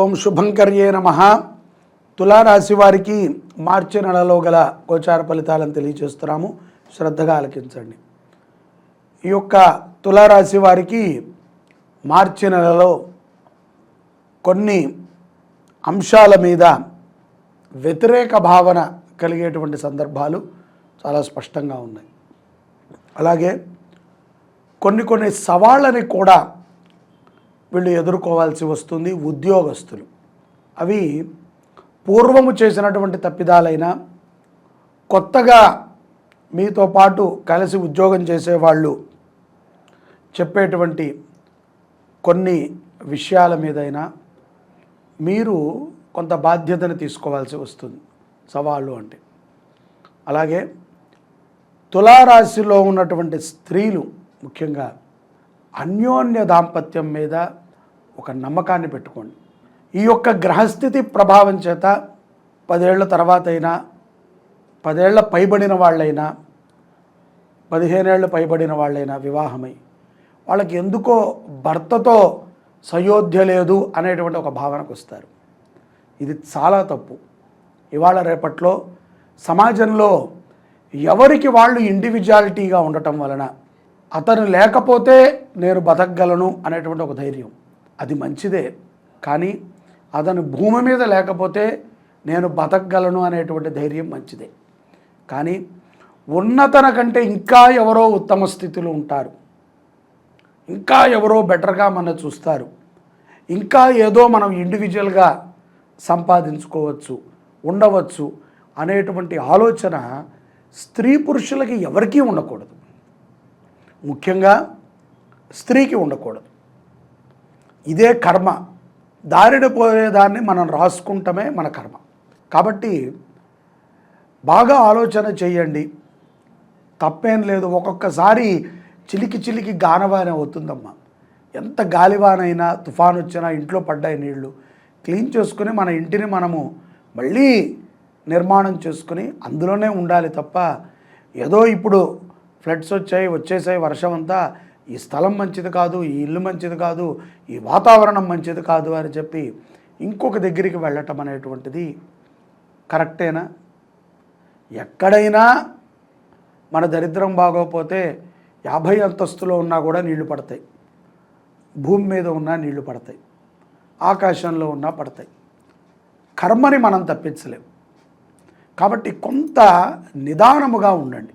ఓం శుభంకర్యే నమ. తులారాశి వారికి మార్చి నెలలో గల గోచార ఫలితాలను తెలియజేస్తున్నాము. శ్రద్ధగా ఆలకించండి. ఈ యొక్క తులారాశి వారికి మార్చి నెలలో కొన్ని అంశాల మీద వ్యతిరేక భావన కలిగేటువంటి సందర్భాలు చాలా స్పష్టంగా ఉన్నాయి. అలాగే కొన్ని కొన్ని సవాళ్ళని కూడా వీళ్ళు ఎదుర్కోవాల్సి వస్తుంది ఉద్యోగస్తులు. అవి పూర్వము చేసినటువంటి తప్పిదాలైనా కొత్తగా మీతో పాటు కలిసి ఉద్యోగం చేసేవాళ్ళు చెప్పేటువంటి కొన్ని విషయాల మీదైనా మీరు కొంత బాధ్యతను తీసుకోవాల్సి వస్తుంది సవాళ్ళు అంటే. అలాగే తులారాశిలో ఉన్నటువంటి స్త్రీలు ముఖ్యంగా అన్యోన్య దాంపత్యం మీద ఒక నమ్మకాన్ని పెట్టుకోండి. ఈ యొక్క గ్రహస్థితి ప్రభావం చేత పదేళ్ళ తర్వాత అయినా పదేళ్ళ పైబడిన వాళ్ళైనా పదిహేనేళ్ళు పైబడిన వాళ్ళైనా వివాహమై వాళ్ళకి ఎందుకో భర్తతో సయోధ్య లేదు అనేటువంటి ఒక భావనకు వస్తారు. ఇది చాలా తప్పు. ఇవాళ రేపట్లో సమాజంలో ఎవరికి వాళ్ళు ఇండివిజువాలిటీగా ఉండటం వలన అతను లేకపోతే నేను బతకగలను అనేటువంటి ఒక ధైర్యం. అది మంచిదే. కానీ అతను భూమి మీద లేకపోతే నేను బతకగలను అనేటువంటి ధైర్యం మంచిదే. కానీ ఉన్నతన కంటే ఇంకా ఎవరో ఉత్తమ స్థితిలో ఉంటారు. ఇంకా ఎవరో బెటర్గా మన చూస్తారు. ఇంకా ఏదో మనం ఇండివిజువల్గా సంపాదించుకోవచ్చు ఉండవచ్చు అనేటువంటి ఆలోచన స్త్రీ పురుషులకి ఎవరికీ ఉండకూడదు. ముఖ్యంగా స్త్రీకి ఉండకూడదు. ఇదే కర్మ. దారిన పోయేదాన్ని మనం రాసుకుంటమే మన కర్మ. కాబట్టి బాగా ఆలోచన చేయండి. తప్పేం లేదు. ఒక్కొక్కసారి చిలికి చిలికి గానవాన అవుతుందమ్మా. ఎంత గాలివానైనా తుఫాన్ వచ్చినా ఇంట్లో పడ్డాయి నీళ్ళు. క్లీన్ చేసుకుని మన ఇంటిని మనము మళ్ళీ నిర్మాణం చేసుకుని అందులోనే ఉండాలి తప్ప ఏదో ఇప్పుడు ఫ్లడ్స్ వచ్చాయి వచ్చేసాయి వర్షం అంతా ఈ స్థలం మంచిది కాదు ఈ ఇల్లు మంచిది కాదు ఈ వాతావరణం మంచిది కాదు అని చెప్పి ఇంకొక దగ్గరికి వెళ్ళటం అనేటువంటిది కరెక్టేనా? ఎక్కడైనా మన దరిద్రం బాగోకపోతే యాభై అంతస్తులో ఉన్నా కూడా నీళ్ళు పడతాయి. భూమి మీద ఉన్నా నీళ్ళు పడతాయి. ఆకాశంలో ఉన్నా పడతాయి. కర్మని మనం తప్పించలేం. కాబట్టి కొంత నిదానముగా ఉండండి.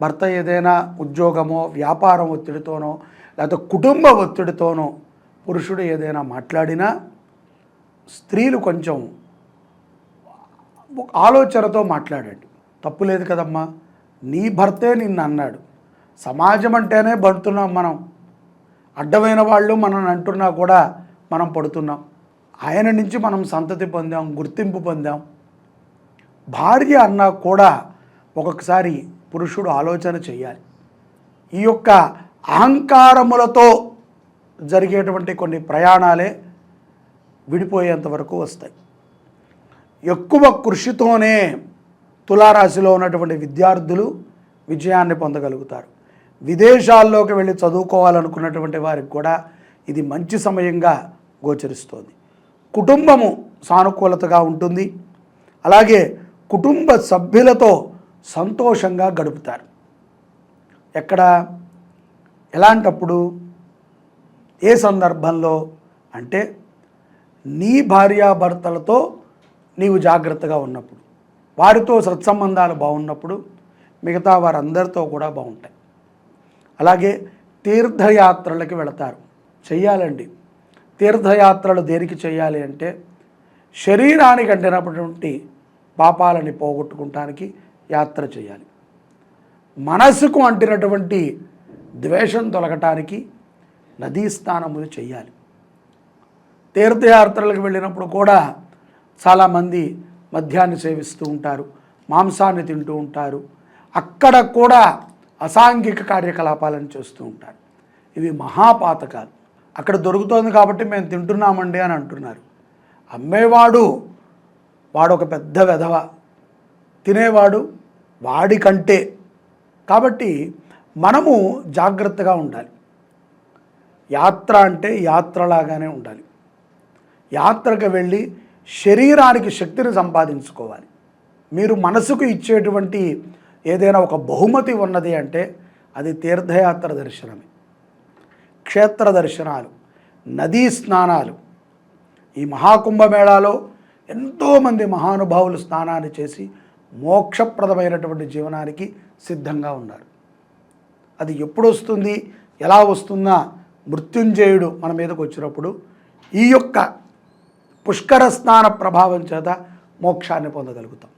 భర్త ఏదైనా ఉద్యోగమో వ్యాపారం ఒత్తిడితోనో లేకపోతే కుటుంబ ఒత్తిడితోనో పురుషుడు ఏదైనా మాట్లాడినా స్త్రీలు కొంచెం ఆలోచనతో మాట్లాడండి. తప్పు లేదు కదమ్మా. నీ భర్తే నిన్ను అన్నాడు. సమాజం అంటేనే పడుతున్నాం మనం. అడ్డమైన వాళ్ళు మనం అంటున్నా కూడా మనం పడుతున్నాం. ఆయన నుంచి మనం సంతతి పొందాం గుర్తింపు పొందాం. భార్య అన్నా కూడా ఒక్కొక్కసారి పురుషుడు ఆలోచన చేయాలి ఈ యొక్క అహంకారములతో జరిగేటువంటి కొన్ని ప్రయాణాలే విడిపోయేంత వరకు వస్తాయి. ఎక్కువ కృషితోనే తులారాశిలో ఉన్నటువంటి విద్యార్థులు విజయాన్ని పొందగలుగుతారు. విదేశాల్లోకి వెళ్ళి చదువుకోవాలనుకున్నటువంటి వారికి కూడా ఇది మంచి సమయంగా గోచరిస్తోంది. కుటుంబము సానుకూలతగా ఉంటుంది. అలాగే కుటుంబ సభ్యులతో సంతోషంగా గడుపుతారు. ఎక్కడ? ఎలాంటప్పుడు? ఏ సందర్భంలో? అంటే నీ భార్యాభర్తలతో నీవు జాగ్రత్తగా ఉన్నప్పుడు వారితో సత్సంబంధాలు బాగున్నప్పుడు మిగతా వారందరితో కూడా బాగుంటాయి. అలాగే తీర్థయాత్రలకి వెళతారు. చెయ్యాలండి. తీర్థయాత్రలు దేనికి చేయాలి అంటే శరీరానికి అంటినటువంటి పాపాలని పోగొట్టుకుంటానికి యాత్ర చేయాలి. మనసుకు అంటినటువంటి ద్వేషం తొలగటానికి నదీ స్నానములు చేయాలి. తీర్థయాత్రలకు వెళ్ళినప్పుడు కూడా చాలామంది మద్యాన్ని సేవిస్తూ ఉంటారు మాంసాన్ని తింటూ ఉంటారు. అక్కడ కూడా అసాంఘిక కార్యకలాపాలను చేస్తూ ఉంటారు. ఇవి మహాపాతకాలు. అక్కడ దొరుకుతోంది కాబట్టి మేము తింటున్నామండి అని అంటున్నారు. అమ్మేవాడు వాడు ఒక పెద్ద వెధవ. తినేవాడు వాడికంటే కాబట్టి మనము జాగ్రత్తగా ఉండాలి. యాత్ర అంటే యాత్రలాగానే ఉండాలి. యాత్రకు వెళ్ళి శరీరానికి శక్తిని సంపాదించుకోవాలి. మీరు మనసుకు ఇచ్చేటువంటి ఏదైనా ఒక బహుమతి ఉన్నది అంటే అది తీర్థయాత్ర దర్శనమే. క్షేత్ర దర్శనాలు నదీ స్నానాలు. ఈ మహాకుంభమేళాలో ఎంతోమంది మహానుభావులు స్నానాన్ని చేసి మోక్షప్రదమైనటువంటి జీవనానికి సిద్ధంగా ఉన్నారు. అది ఎప్పుడు వస్తుంది ఎలా వస్తుందా? మృత్యుంజయుడు మన మీదకు వచ్చినప్పుడు ఈ యొక్క పుష్కర స్నాన ప్రభావం చేత మోక్షాన్ని పొందగలుగుతాం.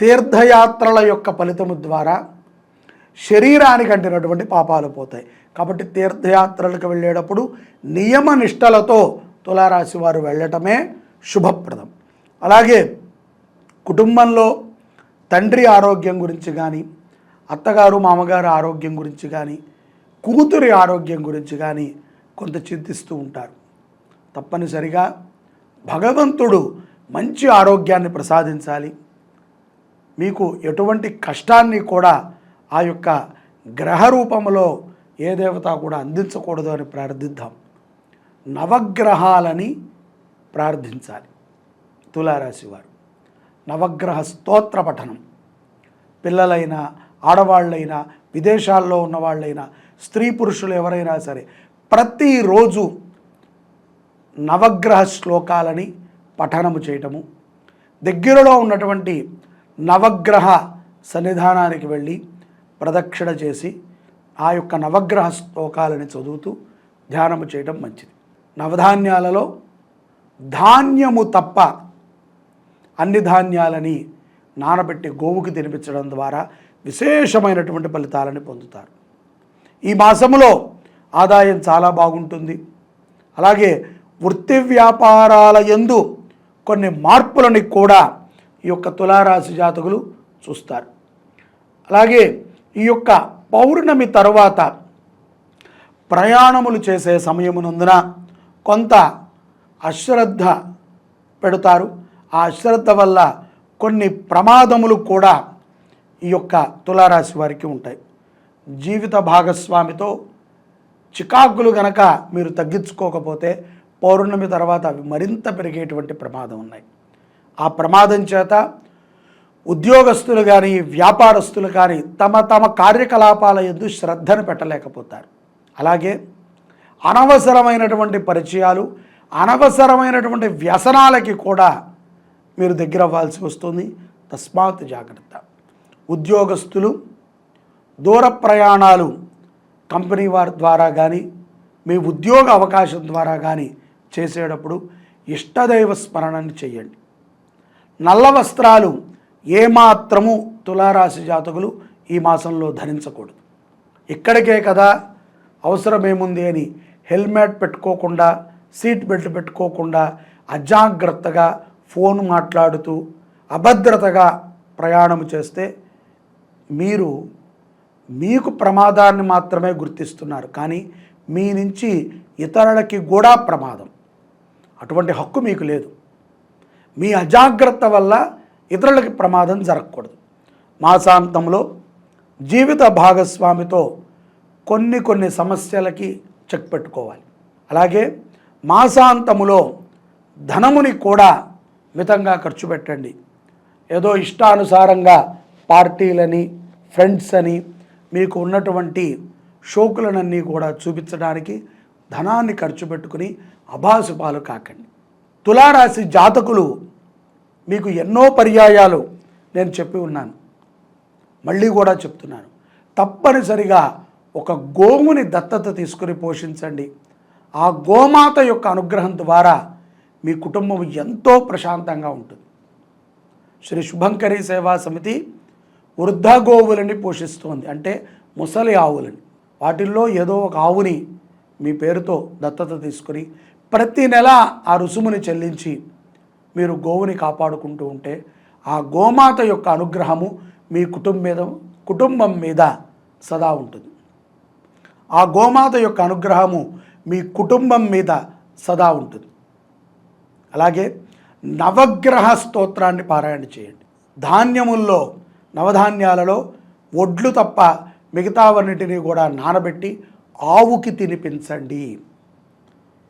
తీర్థయాత్రల యొక్క ఫలితము ద్వారా శరీరానికి అంటినటువంటి పాపాలు పోతాయి. కాబట్టి తీర్థయాత్రలకు వెళ్ళేటప్పుడు నియమ నిష్టలతో తులారాశి వారు వెళ్ళటమే శుభప్రదం. అలాగే కుటుంబంలో తండ్రి ఆరోగ్యం గురించి కానీ అత్తగారు మామగారు ఆరోగ్యం గురించి కానీ కూతురి ఆరోగ్యం గురించి కానీ కొంత చింతిస్తూ ఉంటారు. తప్పనిసరిగా భగవంతుడు మంచి ఆరోగ్యాన్ని ప్రసాదించాలి. మీకు ఎటువంటి కష్టాన్ని కూడా ఆ యొక్క గ్రహ రూపంలో ఏ దేవత కూడా అందించకూడదు అని ప్రార్థిద్దాం. నవగ్రహాలని ప్రార్థించాలి. తులారాశి వారు. నవగ్రహ స్తోత్ర పఠనం. పిల్లలైనా ఆడవాళ్ళైనా విదేశాల్లో ఉన్నవాళ్ళైనా స్త్రీ పురుషులు ఎవరైనా సరే ప్రతిరోజు నవగ్రహ శ్లోకాలని పఠనము చేయటము దగ్గరలో ఉన్నటువంటి నవగ్రహ సన్నిధానానికి వెళ్ళి ప్రదక్షిణ చేసి ఆ యొక్క నవగ్రహ శ్లోకాలని చదువుతూ ధ్యానము చేయటం మంచిది. నవధాన్యాలలో ధాన్యము తప్ప అన్ని ధాన్యాలని నానబెట్టి గోవుకి తినిపించడం ద్వారా విశేషమైనటువంటి ఫలితాలని పొందుతారు. ఈ మాసములో ఆదాయం చాలా బాగుంటుంది. అలాగే వృత్తి వ్యాపారాల యందు కొన్ని మార్పులని కూడా ఈ యొక్క తులారాశి జాతకులు చూస్తారు. అలాగే ఈ యొక్క పౌర్ణమి తరువాత ప్రయాణములు చేసే సమయమునందున కొంత అశ్రద్ధ పెడతారు. ఆ అశ్రద్ధ వల్ల కొన్ని ప్రమాదములు కూడా ఈ యొక్క తులారాశి వారికి ఉంటాయి. జీవిత భాగస్వామితో చికాకులు గనక మీరు తగ్గించుకోకపోతే పౌర్ణమి తర్వాత అవి మరింత పెరిగేటువంటి ప్రమాదం ఉన్నాయి. ఆ ప్రమాదం చేత ఉద్యోగస్తులు కానీ వ్యాపారస్తులు కానీ తమ తమ కార్యకలాపాల ఎందు శ్రద్ధను పెట్టలేకపోతారు. అలాగే అనవసరమైనటువంటి పరిచయాలు అనవసరమైనటువంటి వ్యసనాలకి కూడా మీరు దగ్గర అవ్వాల్సి వస్తుంది. తస్మాత్ జాగ్రత్త. ఉద్యోగస్తులు దూర ప్రయాణాలు కంపెనీ వారి ద్వారా కానీ మీ ఉద్యోగ అవకాశం ద్వారా కానీ చేసేటప్పుడు ఇష్టదైవ స్మరణను చేయండి. నల్ల వస్త్రాలు ఏమాత్రము తులారాశి జాతకులు ఈ మాసంలో ధరించకూడదు. ఇక్కడికే కదా అవసరమేముంది అని హెల్మెట్ పెట్టుకోకుండా సీట్ బెల్ట్ పెట్టుకోకుండా అజాగ్రత్తగా ఫోన్ మాట్లాడుతూ అభద్రతగా ప్రయాణం చేస్తే మీరు మీకు ప్రమాదాన్ని మాత్రమే గుర్తిస్తున్నారు. కానీ మీ నుంచి ఇతరులకి కూడా ప్రమాదం. అటువంటి హక్కు మీకు లేదు. మీ అజాగ్రత్త వల్ల ఇతరులకి ప్రమాదం జరగకూడదు. మాసాంతంలో జీవిత భాగస్వామితో కొన్ని కొన్ని సమస్యలకి చెక్ పెట్టుకోవాలి. అలాగే మాసాంతములో ధనముని కూడా మితంగా ఖర్చు పెట్టండి. ఏదో ఇష్టానుసారంగా పార్టీలని ఫ్రెండ్స్ అని మీకు ఉన్నటువంటి షోకులనన్నీ కూడా చూపించడానికి ధనాన్ని ఖర్చు పెట్టుకుని అభాసుపాలు కాకండి. తులారాశి జాతకులు మీకు ఎన్నో పర్యాయాలు నేను చెప్పి ఉన్నాను. మళ్ళీ కూడా చెప్తున్నాను. తప్పనిసరిగా ఒక గోవుని దత్తత తీసుకుని పోషించండి. ఆ గోమాత యొక్క అనుగ్రహం ద్వారా మీ కుటుంబం ఎంతో ప్రశాంతంగా ఉంటుంది. శ్రీ శుభంకరి సేవా సమితి వృద్ధగోవులని పోషిస్తోంది. అంటే ముసలి ఆవులని. వాటిల్లో ఏదో ఒక ఆవుని మీ పేరుతో దత్తత తీసుకుని ప్రతి నెల ఆ రుసుముని చెల్లించి మీరు గోవుని కాపాడుకుంటూ ఉంటే ఆ గోమాత యొక్క అనుగ్రహము మీ కుటుంబం మీద కుటుంబం మీద సదా ఉంటుంది. ఆ గోమాత యొక్క అనుగ్రహము మీ కుటుంబం మీద సదా ఉంటుంది. అలాగే నవగ్రహ స్తోత్రాన్ని పారాయణ చేయండి. ధాన్యముల్లో నవధాన్యాలలో ఒడ్లు తప్ప మిగతావన్నిటినీ కూడా నానబెట్టి ఆవుకి తినిపించండి.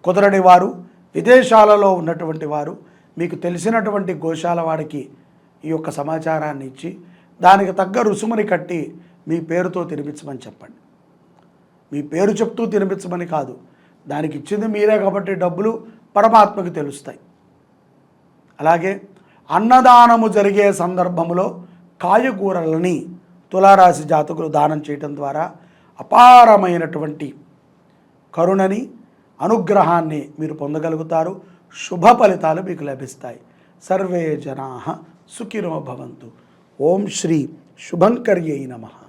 కుదరని వారు విదేశాలలో ఉన్నటువంటి వారు మీకు తెలిసినటువంటి గోశాల వాడికి ఈ యొక్క సమాచారాన్ని ఇచ్చి దానికి తగ్గ రుసుముని కట్టి మీ పేరుతో తినిపించమని చెప్పండి. మీ పేరు చెప్తూ తినిపించమని కాదు దానికి ఇచ్చింది మీరే కాబట్టి డబ్బులు పరమాత్మకి తెలుస్తాయి. అలాగే అన్నదానము జరిగే సందర్భంలో కాయగూరలని తులారాశి జాతకులు దానం చేయటం ద్వారా అపారమైనటువంటి కరుణని అనుగ్రహాన్ని మీరు పొందగలుగుతారు. శుభ ఫలితాలు మీకు లభిస్తాయి. సర్వే జనా సుఖినో భవంతు. ఓం శ్రీ శుభంకర్యై నమః.